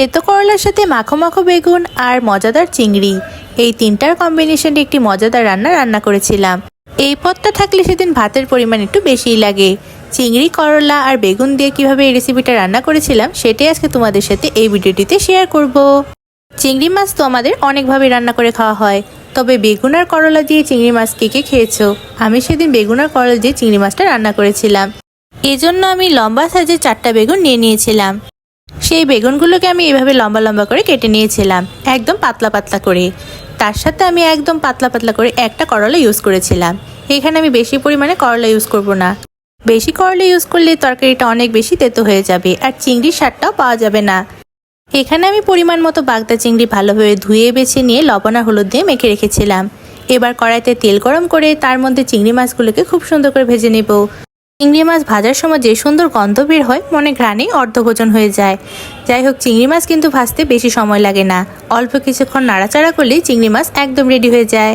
তেতো করলার সাথে মাখো মাখো বেগুন আর মজাদার চিংড়ি। এই তিনটার কম্বিনেশনে একটি মজাদার রান্না রান্না করেছিলাম। এই পদটা থাকলে সেদিন ভাতের পরিমাণ একটু বেশিই লাগে। চিংড়ি, করলা আর বেগুন দিয়ে কীভাবে এই রেসিপিটা রান্না করেছিলাম, সেটাই আজকে তোমাদের সাথে এই ভিডিওটিতে শেয়ার করব। চিংড়ি মাছ তো আমাদের অনেকভাবে রান্না করে খাওয়া হয়, তবে বেগুন আর করলা দিয়ে চিংড়ি মাছ কে কে খেয়েছো? আমি সেদিন বেগুন আর করলা দিয়ে চিংড়ি মাছটা রান্না করেছিলাম। এজন্য আমি লম্বা সাইজের চারটা বেগুন নিয়ে নিয়েছিলাম। সেই বেগুনগুলোকে আমি এভাবে লম্বা লম্বা করে কেটে নিয়েছিলাম, একদম পাতলা পাতলা করে। তার সাথে আমি একদম পাতলা পাতলা করে একটা করলা ইউজ করেছিলাম। এখানে আমি বেশি পরিমাণে করলা ইউজ করব না। বেশি করলা ইউজ করলে তরকারিটা অনেক বেশি তেতো হয়ে যাবে আর চিংড়ির স্বাদটাও পাওয়া যাবে না। এখানে আমি পরিমাণ মতো বাগদা চিংড়ি ভালোভাবে ধুয়ে বেছে নিয়ে লবণ আর হলুদ দিয়ে মেখে রেখেছিলাম। এবার কড়াইতে তেল গরম করে তার মধ্যে চিংড়ি মাছগুলোকে খুব সুন্দর করে ভেজে নেব। চিংড়ি মাছ ভাজার সময় যে সুন্দর গন্ধ বের হয়, মনে ঘ্রাণেই অর্ধভোজন হয়ে যায়। যাই হোক, চিংড়ি মাছ কিন্তু ভাজতে বেশি সময় লাগে না। অল্প কিছুক্ষণ নাড়াচাড়া করলেই চিংড়ি মাছ একদম রেডি হয়ে যায়।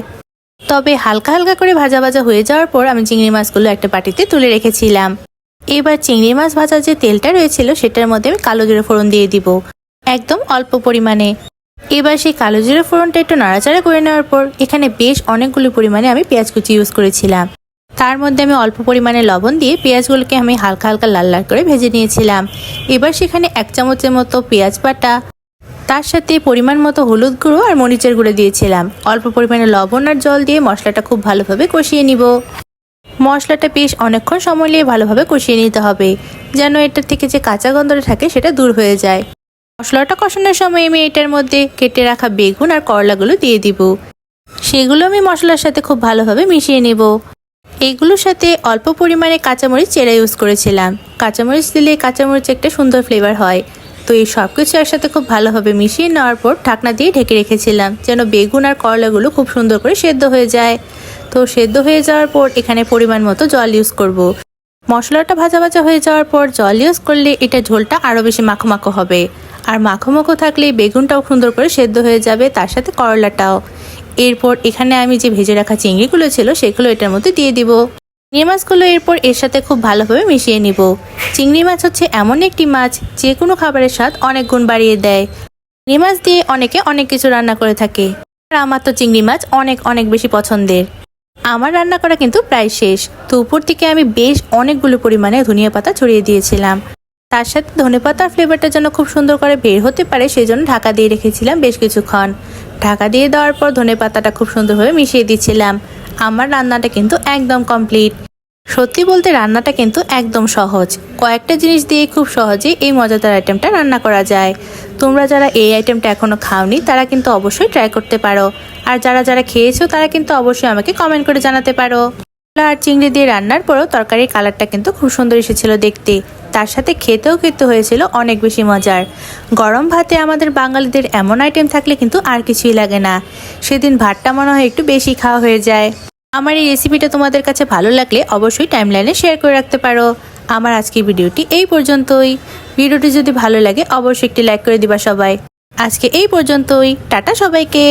তবে হালকা হালকা করে ভাজা ভাজা হয়ে যাওয়ার পর আমি চিংড়ি মাছগুলো একটা বাটিতে তুলে রেখেছিলাম। এবার চিংড়ি মাছ ভাজার যে তেলটা রয়েছিল, সেটার মধ্যে আমি কালো জিরে ফোড়ন দিয়ে দিব, একদম অল্প পরিমাণে। এবার সেই কালো জিরে ফোড়নটা একটু নাড়াচাড়া করে নেওয়ার পর, এখানে বেশ অনেকগুলো পরিমাণে আমি পেঁয়াজ কুচি ইউজ করেছিলাম। তার মধ্যে আমি অল্প পরিমাণে লবণ দিয়ে পেঁয়াজগুলোকে আমি হালকা হালকা লাল লাল করে ভেজে নিয়েছিলাম। এবার সেখানে এক চামচের মতো পেঁয়াজ বাটা, তার সাথে পরিমাণ মতো হলুদ গুঁড়ো আর মরিচের গুঁড়ো দিয়েছিলাম। অল্প পরিমাণে লবণ আর জল দিয়ে মশলাটা খুব ভালোভাবে কষিয়ে নিব। মশলাটা বেশ অনেকক্ষণ সময় নিয়ে ভালোভাবে কষিয়ে নিতে হবে, যেন এটার থেকে যে কাঁচা গন্ধটা থাকে সেটা দূর হয়ে যায়। মশলাটা কষানোর সময় আমি এটার মধ্যে কেটে রাখা বেগুন আর করলাগুলো দিয়ে দিব। সেগুলো আমি মশলার সাথে খুব ভালোভাবে মিশিয়ে নেব। এগুলোর সাথে অল্প পরিমাণে কাঁচামরিচ চেরা ইউজ করেছিলাম। কাঁচামরিচ দিলে কাঁচামরিচ একটা সুন্দর ফ্লেভার হয়। তো এই সব কিছু একসাথে খুব ভালোভাবে মিশিয়ে নেওয়ার পর ঢাকনা দিয়ে ঢেকে রেখেছিলাম, যেন বেগুন আর করলাগুলো খুব সুন্দর করে সেদ্ধ হয়ে যায়। তো সেদ্ধ হয়ে যাওয়ার পর এখানে পরিমাণ মতো জল ইউজ করব। মশলাটা ভাজা ভাজা হয়ে যাওয়ার পর জল ইউজ করলে এটা ঝোলটা আরও বেশি মাখো মাখো হবে। আর মাখো মাখো থাকলে বেগুনটাও সুন্দর করে সেদ্ধ হয়ে যাবে, তার সাথে করলাটাও। এরপর এখানে আমি যে ভেজে রাখা চিংড়িগুলো ছিল, সেগুলো এটার মধ্যে দিয়ে দিব। চিংড়ি মাছগুলো এরপর এর সাথে খুব ভালোভাবে মিশিয়ে নিব। চিংড়ি মাছ হচ্ছে এমন একটি মাছ, যে কোনো খাবারের স্বাদ অনেক গুণ বাড়িয়ে দেয়। চিংড়ি মাছ দিয়ে অনেকে অনেক কিছু রান্না করে থাকে। আর আমার তো চিংড়ি মাছ অনেক অনেক বেশি পছন্দের। আমার রান্না করা কিন্তু প্রায় শেষ। তো উপর থেকে আমি বেশ অনেকগুলো পরিমাণে ধনিয়া পাতা ছড়িয়ে দিয়েছিলাম। তার সাথে ধনেপাতার ফ্লেভারটা যেন খুব সুন্দর করে বের হতে পারে সেই জন্য ঢাকা দিয়ে রেখেছিলাম বেশ কিছুক্ষণ। ঢাকা দিয়ে দেওয়ার পর ধনেপাতাটা খুব সুন্দরভাবে মিশিয়ে দিচ্ছিলাম আমার রান্নাটা কিন্তু একদম কমপ্লিট সত্যি বলতে রান্নাটা কিন্তু একদম সহজ। কয়েকটা জিনিস দিয়ে খুব সহজেই এই মজাদার আইটেমটা রান্না করা যায়। তোমরা যারা এই আইটেমটা এখনও খাওনি, তারা কিন্তু অবশ্যই ট্রাই করতে পারো। আর যারা যারা খেয়েছো, তারা কিন্তু অবশ্যই আমাকে কমেন্ট করে জানাতে পারো। আর চিংড়ি দিয়ে রান্নার পরও তরকারির কালারটা কিন্তু খুব সুন্দর এসেছিল দেখতে। তার সাথে খেতেও কিন্তু হয়েছিল অনেক বেশি মজার। গরম ভাতে আমাদের বাঙালিদের এমন আইটেম থাকলে কিন্তু আর কিছুই লাগে না। সেদিন ভাতটা মনে হয় একটু বেশি খাওয়া হয়ে যায়। আমার এই রেসিপিটা তোমাদের কাছে ভালো লাগলে অবশ্যই টাইমলাইনে শেয়ার করে রাখতে পারো। আমার আজকের ভিডিওটি এই পর্যন্তই। ভিডিওটি যদি ভালো লাগে, অবশ্যই একটি লাইক করে দিবা সবাই। আজকে এই পর্যন্তই। টাটা সবাইকে।